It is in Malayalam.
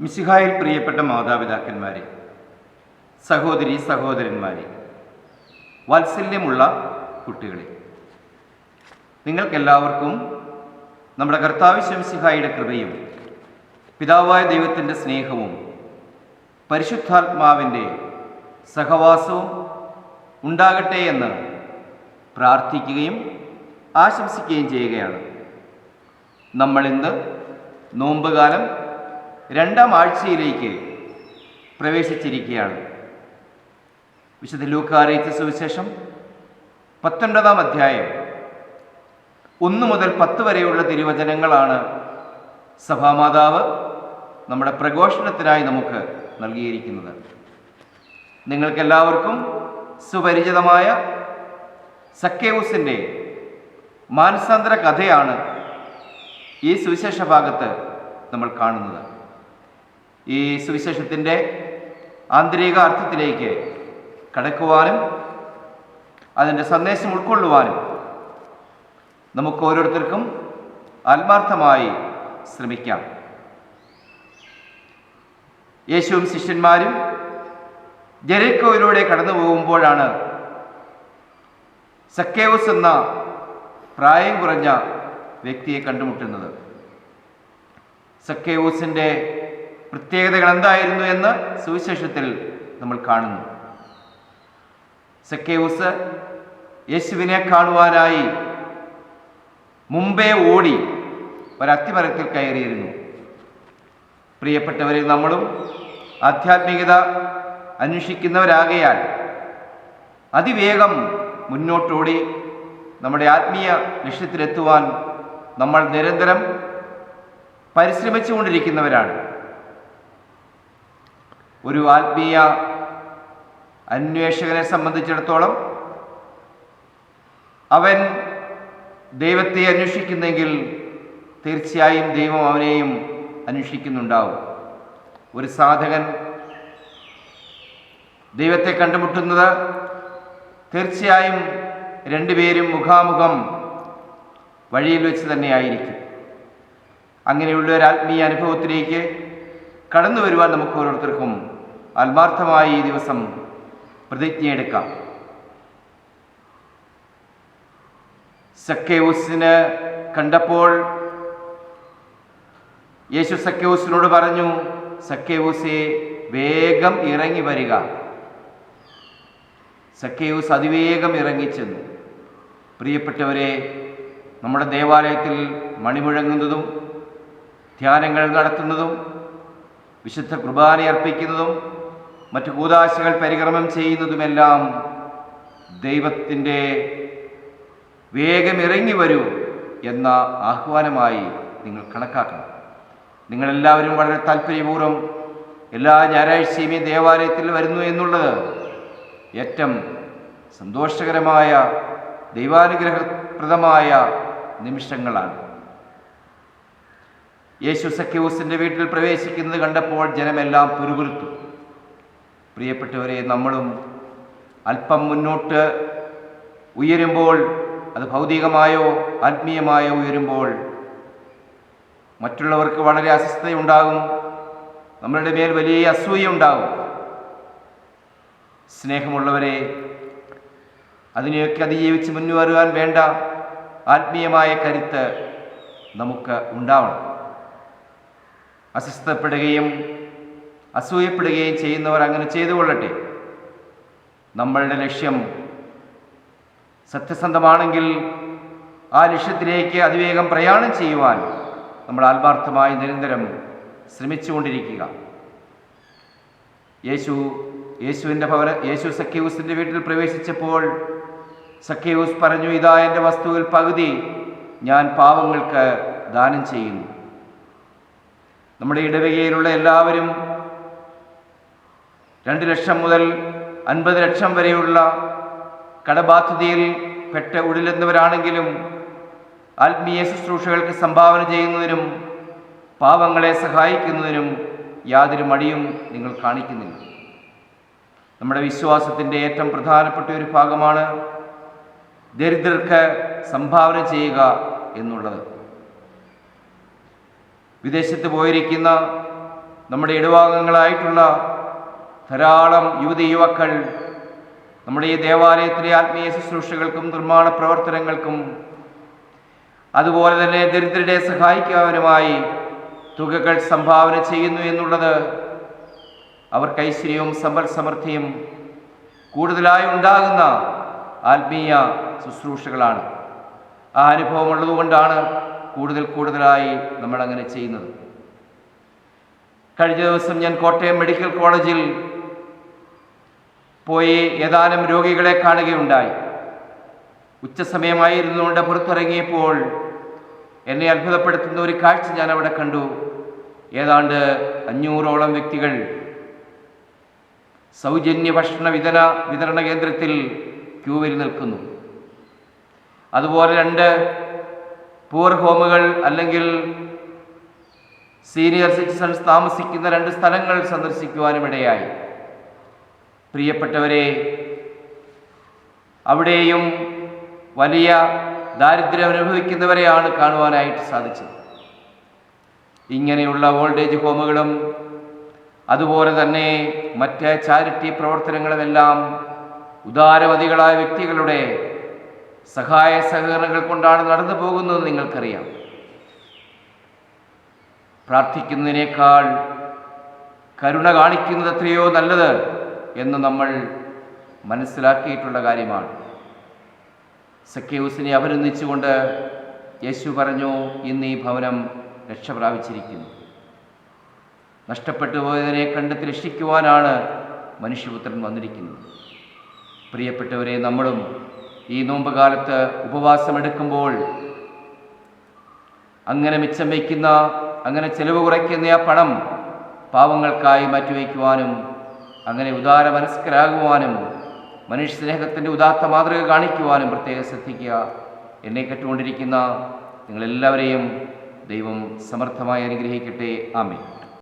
മിശിഹായിൽ പ്രിയപ്പെട്ട മാതാപിതാക്കന്മാരെ സഹോദരി സഹോദരന്മാരെ വാത്സല്യമുള്ള കുട്ടികളെ നിങ്ങൾക്കെല്ലാവർക്കും നമ്മുടെ കർത്താവ് ശംസിഹായുടെ കൃപയും പിതാവായ ദൈവത്തിന്റെ സ്നേഹവും പരിശുദ്ധാത്മാവിന്റെ സഹവാസവും ഉണ്ടാകട്ടെ എന്ന് പ്രാർത്ഥിക്കുകയും ആശംസിക്കുകയും ചെയ്യുകയാണ്. നമ്മളിന്ന് നോമ്പുകാലം രണ്ടാം ആഴ്ചയിലേക്ക് പ്രവേശിച്ചിരിക്കുകയാണ്. വിശുദ്ധ ലൂക്കാറിയിച്ച സുവിശേഷം പത്തൊൻപതാം അധ്യായം. ഒന്ന് മുതൽ പത്ത് വരെയുള്ള തിരുവചനങ്ങളാണ് സഭാമാതാവ് നമ്മുടെ പ്രഘോഷണത്തിനായി നമുക്ക് നൽകിയിരിക്കുന്നത്. നിങ്ങൾക്കെല്ലാവർക്കും സുപരിചിതമായ സക്കേവുസിന്റെ മാനസാന്തര കഥയാണ് ഈ സുവിശേഷ ഭാഗത്ത് നമ്മൾ കാണുന്നത്. ഈ സുവിശേഷത്തിന്റെ ആന്തരിക അർത്ഥത്തിലേക്ക് കടക്കുവാനും അതിന്റെ സന്ദേശം ഉൾക്കൊള്ളുവാനും നമുക്ക് ഓരോരുത്തർക്കും ആത്മാർത്ഥമായി ശ്രമിക്കാം. യേശുവും ശിഷ്യന്മാരും ജെറിക്കോയിലൂടെ കടന്നു പോകുമ്പോഴാണ് സക്കേവസ് എന്ന പ്രായം കുറഞ്ഞ വ്യക്തിയെ കണ്ടുമുട്ടുന്നത്. സക്കേവൂസിന്റെ പ്രത്യേകതകൾ എന്തായിരുന്നു എന്ന് സുവിശേഷത്തിൽ നമ്മൾ കാണുന്നു. സക്കേവൂസ് യേശുവിനെ കാണുവാനായി മുമ്പേ ഓടി ഒരത്തിമരത്തിൽ കയറിയിരുന്നു. പ്രിയപ്പെട്ടവരിൽ നമ്മളും ആധ്യാത്മികത അന്വേഷിക്കുന്നവരാകയാൽ അതിവേഗം മുന്നോട്ടോടി നമ്മുടെ ആത്മീയ ലക്ഷ്യത്തിലെത്തുവാൻ നമ്മൾ നിരന്തരം പരിശ്രമിച്ചുകൊണ്ടിരിക്കുന്നവരാണ്. ഒരു ആത്മീയ അന്വേഷകനെ സംബന്ധിച്ചിടത്തോളം അവൻ ദൈവത്തെ അന്വേഷിക്കുന്നെങ്കിൽ തീർച്ചയായും ദൈവം അവനെയും അന്വേഷിക്കുന്നുണ്ടാവും. ഒരു സാധകൻ ദൈവത്തെ കണ്ടുമുട്ടുന്നത് തീർച്ചയായും രണ്ടുപേരും മുഖാമുഖം വഴിയിൽ വെച്ച് തന്നെയായിരിക്കും. അങ്ങനെയുള്ള ഒരു ആത്മീയ അനുഭവത്തിലേക്ക് കടന്നു വരുവാൻ നമുക്ക് ഓരോരുത്തർക്കും ആത്മാർത്ഥമായി ഈ ദിവസം പ്രതിജ്ഞയെടുക്കാം സക്കേവൂസിന് കണ്ടപ്പോൾ യേശു സക്കേവൂസിനോട് പറഞ്ഞു സക്കേവൂസെ വേഗം ഇറങ്ങി വരിക. സക്കേവൂസ് അതിവേഗം ഇറങ്ങിച്ചെന്നു പ്രിയപ്പെട്ടവരെ നമ്മുടെ ദേവാലയത്തിൽ മണിമുഴങ്ങുന്നതും ധ്യാനങ്ങൾ നടത്തുന്നതും വിശുദ്ധ കുർബാന അർപ്പിക്കുന്നതും മറ്റു കൂതാശകൾ പരിക്രമം ചെയ്യുന്നതുമെല്ലാം ദൈവത്തിന്റെ വേഗം ഇറങ്ങി വരൂ എന്ന ആഹ്വാനമായി നിങ്ങൾ കണക്കാക്കണം. നിങ്ങളെല്ലാവരും വളരെ താല്പര്യപൂർവം എല്ലാ ഞായറാഴ്ചയും ഈ ദേവാലയത്തിൽ വരുന്നു എന്നുള്ളത് ഏറ്റവും സന്തോഷകരമായ ദൈവാനുഗ്രഹപ്രദമായ നിമിഷങ്ങളാണ്. യേശു സഖ്യൂസിന്റെ വീട്ടിൽ പ്രവേശിക്കുന്നത് കണ്ടപ്പോൾ ജനമെല്ലാം പുരുകുരുത്തു പ്രിയപ്പെട്ടവരെ നമ്മളും അല്പം മുന്നോട്ട് ഉയരുമ്പോൾ അത് ഭൗതികമായോ ആത്മീയമായോ ഉയരുമ്പോൾ മറ്റുള്ളവർക്ക് വളരെ അസ്വസ്ഥതയുണ്ടാകും നമ്മളുടെ മേൽ വലിയ അസൂയുണ്ടാകും സ്നേഹമുള്ളവരെ അതിനെയൊക്കെ അതിജീവിച്ച് മുന്നേറുവാൻ വേണ്ട ആത്മീയമായ കരുത്ത് നമുക്ക് ഉണ്ടാവണം. അസ്വസ്ഥപ്പെടുകയും അസൂയപ്പെടുകയും ചെയ്യുന്നവർ അങ്ങനെ ചെയ്തു കൊള്ളട്ടെ നമ്മളുടെ ലക്ഷ്യം സത്യസന്ധമാണെങ്കിൽ ആ ലക്ഷ്യത്തിലേക്ക് അതിവേഗം പ്രയാണം ചെയ്യുവാൻ നമ്മൾ ആത്മാർത്ഥമായി നിരന്തരം ശ്രമിച്ചുകൊണ്ടിരിക്കുക. യേശു യേശുവിന്റെ ഭവന യേശു സഖ്യൂസിന്റെ വീട്ടിൽ പ്രവേശിച്ചപ്പോൾ സഖ്യൂസ് പറഞ്ഞു ഇതാ എന്റെ വസ്തുവിൽ പകുതി ഞാൻ പാവങ്ങൾക്ക് ദാനം ചെയ്യുന്നു. നമ്മുടെ ഇടവകയിലുള്ള എല്ലാവരും രണ്ട് ലക്ഷം മുതൽ അൻപത് ലക്ഷം വരെയുള്ള കടബാധ്യതയിൽ പെട്ട ഉടലെന്നവരാണെങ്കിലും ആത്മീയ ശുശ്രൂഷകൾക്ക് സംഭാവന ചെയ്യുന്നതിനും പാവങ്ങളെ സഹായിക്കുന്നതിനും യാതൊരു മടിയും നിങ്ങൾ കാണിക്കുന്നില്ല. നമ്മുടെ വിശ്വാസത്തിന്റെ ഏറ്റവും പ്രധാനപ്പെട്ട ഒരു ഭാഗമാണ് ദരിദ്രർക്ക് സംഭാവന ചെയ്യുക എന്നുള്ളത്. വിദേശത്ത് പോയിരിക്കുന്ന നമ്മുടെ ഇടവാംഗങ്ങളായിട്ടുള്ള ധാരാളം യുവതി യുവാക്കൾ നമ്മുടെ ഈ ദേവാലയത്തിലെ ആത്മീയ ശുശ്രൂഷകൾക്കും നിർമ്മാണ പ്രവർത്തനങ്ങൾക്കും അതുപോലെ തന്നെ ദരിദ്രരെ സഹായിക്കാനുമായി തുകകൾ സംഭാവന ചെയ്യുന്നു എന്നുള്ളത് അവർക്ക് ഐശ്വര്യവും സമ്പൽ സമൃദ്ധിയും കൂടുതലായി ഉണ്ടാകുന്ന ആത്മീയ ശുശ്രൂഷകളാണ്. ആ അനുഭവമുള്ളതുകൊണ്ടാണ് കൂടുതൽ കൂടുതലായി നമ്മൾ അങ്ങനെ ചെയ്യുന്നത്. കഴിഞ്ഞ ദിവസം ഞാൻ കോട്ടയം മെഡിക്കൽ കോളേജിൽ പോയി ഏതാനും രോഗികളെ കാണുകയുണ്ടായി. ഉച്ചസമയമായിരുന്നുകൊണ്ട് പുറത്തിറങ്ങിയപ്പോൾ എന്നെ അത്ഭുതപ്പെടുത്തുന്ന ഒരു കാഴ്ച ഞാൻ അവിടെ കണ്ടു. ഏതാണ്ട് അഞ്ഞൂറോളം വ്യക്തികൾ. സൗജന്യ ഭക്ഷണ വിതരണ വിതരണ കേന്ദ്രത്തിൽ ക്യൂവിൽ നിൽക്കുന്നു. അതുപോലെ രണ്ട് പൂർ ഹോമുകൾ അല്ലെങ്കിൽ സീനിയർ സിറ്റിസൺസ് താമസിക്കുന്ന രണ്ട് സ്ഥലങ്ങൾ സന്ദർശിക്കുവാനും ഇടയായി പ്രിയപ്പെട്ടവരെ അവിടെയും വലിയ ദാരിദ്ര്യം അനുഭവിക്കുന്നവരെയാണ് കാണുവാനായിട്ട് സാധിച്ചത്. ഇങ്ങനെയുള്ള ഓൾഡേജ് ഹോമുകളും അതുപോലെ തന്നെ മറ്റ് ചാരിറ്റി പ്രവർത്തനങ്ങളുമെല്ലാം ഉദാരവതികളായ വ്യക്തികളുടെ സഹായ സഹകരണങ്ങൾ കൊണ്ടാണ് നടന്നു പോകുന്നത് നിങ്ങൾക്കറിയാം. പ്രാർത്ഥിക്കുന്നതിനേക്കാൾ കരുണ കാണിക്കുന്നത് എത്രയോ നല്ലത്. എന്ന് നമ്മൾ മനസ്സിലാക്കിയിട്ടുള്ള കാര്യമാണ്. സഖ്യൂസിനെ അഭിനന്ദിച്ചുകൊണ്ട് യേശു പറഞ്ഞു ഇന്ന് ഈ ഭവനം രക്ഷ പ്രാപിച്ചിരിക്കുന്നു. നഷ്ടപ്പെട്ടു പോയതിനെ കണ്ടെത്തി രക്ഷിക്കുവാനാണ് മനുഷ്യപുത്രൻ വന്നിരിക്കുന്നത്. പ്രിയപ്പെട്ടവരെ നമ്മളും ഈ നോമ്പുകാലത്ത് ഉപവാസമെടുക്കുമ്പോൾ അങ്ങനെ മിച്ചം വയ്ക്കുന്ന അങ്ങനെ ചെലവ് കുറയ്ക്കുന്ന ആ പണം പാവങ്ങൾക്കായി മാറ്റിവയ്ക്കുവാനും അങ്ങനെ ഉദാര മനസ്കരാകുവാനും മനുഷ്യ സ്നേഹത്തിന്റെ ഉദാത്ത മാതൃക കാണിക്കുവാനും പ്രത്യേകം ശ്രദ്ധിക്കുക. എന്നെ കേട്ടുകൊണ്ടിരിക്കുന്ന നിങ്ങളെല്ലാവരെയും ദൈവം സമർത്ഥമായി അനുഗ്രഹിക്കട്ടെ. ആമേ